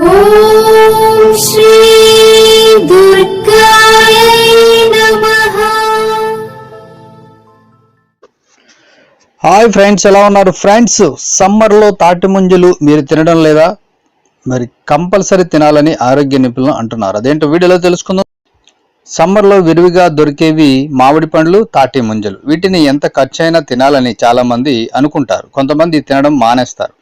Hi friends ఎలా ఉన్నారు? Friends సమ్మర్లో తాటి ముంజలు మీరు తినడం లేదా? మరి కంపల్సరీ తినాలని ఆరోగ్య నిపుణులు అంటున్నారు. అదేంటో వీడియోలో తెలుసుకుందాం. సమ్మర్లో విరివిగా దొరికేవి మామిడి పండ్లు తాటి ముంజలు. వీటిని ఎంత ఖర్చైనా తినాలని చాలామంది అనుకుంటారు. కొంతమంది తినడం మానేస్తారు.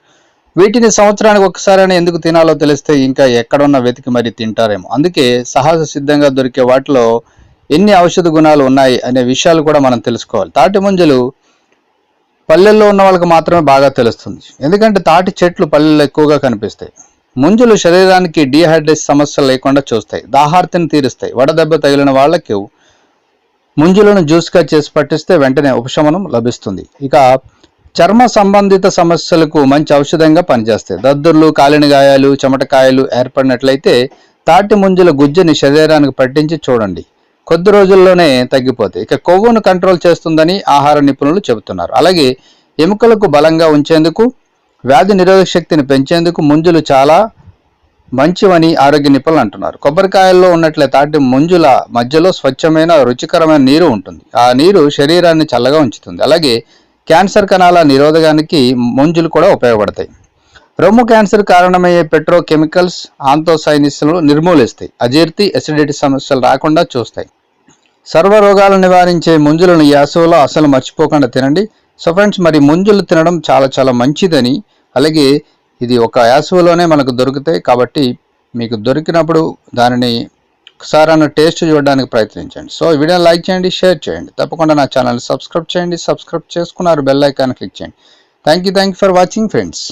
వీటిని సంవత్సరానికి ఒకసారైనా ఎందుకు తినాలో తెలిస్తే ఇంకా ఎక్కడున్నా వెతికి మరి తింటారేమో. అందుకే సహజ సిద్ధంగా దొరికే వాటిలో ఎన్ని ఔషధ గుణాలు ఉన్నాయి అనే విషయాలు కూడా మనం తెలుసుకోవాలి. తాటి ముంజలు పల్లెల్లో ఉన్న వాళ్ళకి మాత్రమే బాగా తెలుస్తుంది. ఎందుకంటే తాటి చెట్లు పల్లెల్లో ఎక్కువగా కనిపిస్తాయి. ముంజులు శరీరానికి డీహైడ్రేషన్ సమస్యలు లేకుండా చూస్తాయి. దాహార్తిని తీరుస్తాయి. వడదెబ్బ తగిలిన వాళ్ళకి ముంజులను జ్యూస్గా చేసి పట్టిస్తే వెంటనే ఉపశమనం లభిస్తుంది. ఇక చర్మ సంబంధిత సమస్యలకు మంచి ఔషధంగా పనిచేస్తాయి. దద్దుర్లు కాలిన గాయాలు చెమటకాయలు ఏర్పడినట్లయితే తాటి ముంజుల గుజ్జుని శరీరానికి పట్టించి చూడండి. కొద్ది రోజుల్లోనే తగ్గిపోతాయి. ఇక కొవ్వును కంట్రోల్ చేస్తుందని ఆహార నిపుణులు చెబుతున్నారు. అలాగే ఎముకలకు బలంగా ఉంచేందుకు వ్యాధి నిరోధక శక్తిని పెంచేందుకు ముంజులు చాలా మంచివని ఆరోగ్య నిపుణులు అంటున్నారు. కొబ్బరికాయల్లో ఉన్నట్లే తాటి ముంజుల మధ్యలో స్వచ్ఛమైన రుచికరమైన నీరు ఉంటుంది. ఆ నీరు శరీరాన్ని చల్లగా ఉంచుతుంది. అలాగే క్యాన్సర్ కణాల నిరోధకానికి మంజులు కూడా ఉపయోగపడతాయి. రొమ్ము క్యాన్సర్ కారణమయ్యే పెట్రోకెమికల్స్ ఆంతోసైనిస్ను నిర్మూలిస్తాయి. అజీర్తి ఎసిడిటీ సమస్యలు రాకుండా చూస్తాయి. సర్వ రోగాలను నివారించే ముంజులను ఈ అసలు మర్చిపోకుండా తినండి. సో ఫ్రెండ్స్ మరి ముంజులు తినడం చాలా చాలా మంచిదని అలాగే ఇది ఒక యాసవలోనే మనకు దొరుకుతాయి కాబట్టి మీకు దొరికినప్పుడు దానిని ఒకసారి టేస్ట్ చూడడానికి ప్రయత్నించండి. సో వీడియో లైక్ చేయండి షేర్ చేయండి. తప్పకుండా నా ఛానల్ సబ్స్క్రైబ్ చేయండి. సబ్స్క్రైబ్ చేసుకున్నారు బెల్ ఐకాన్ క్లిక్ చేయండి. Thank you thank you for watching friends.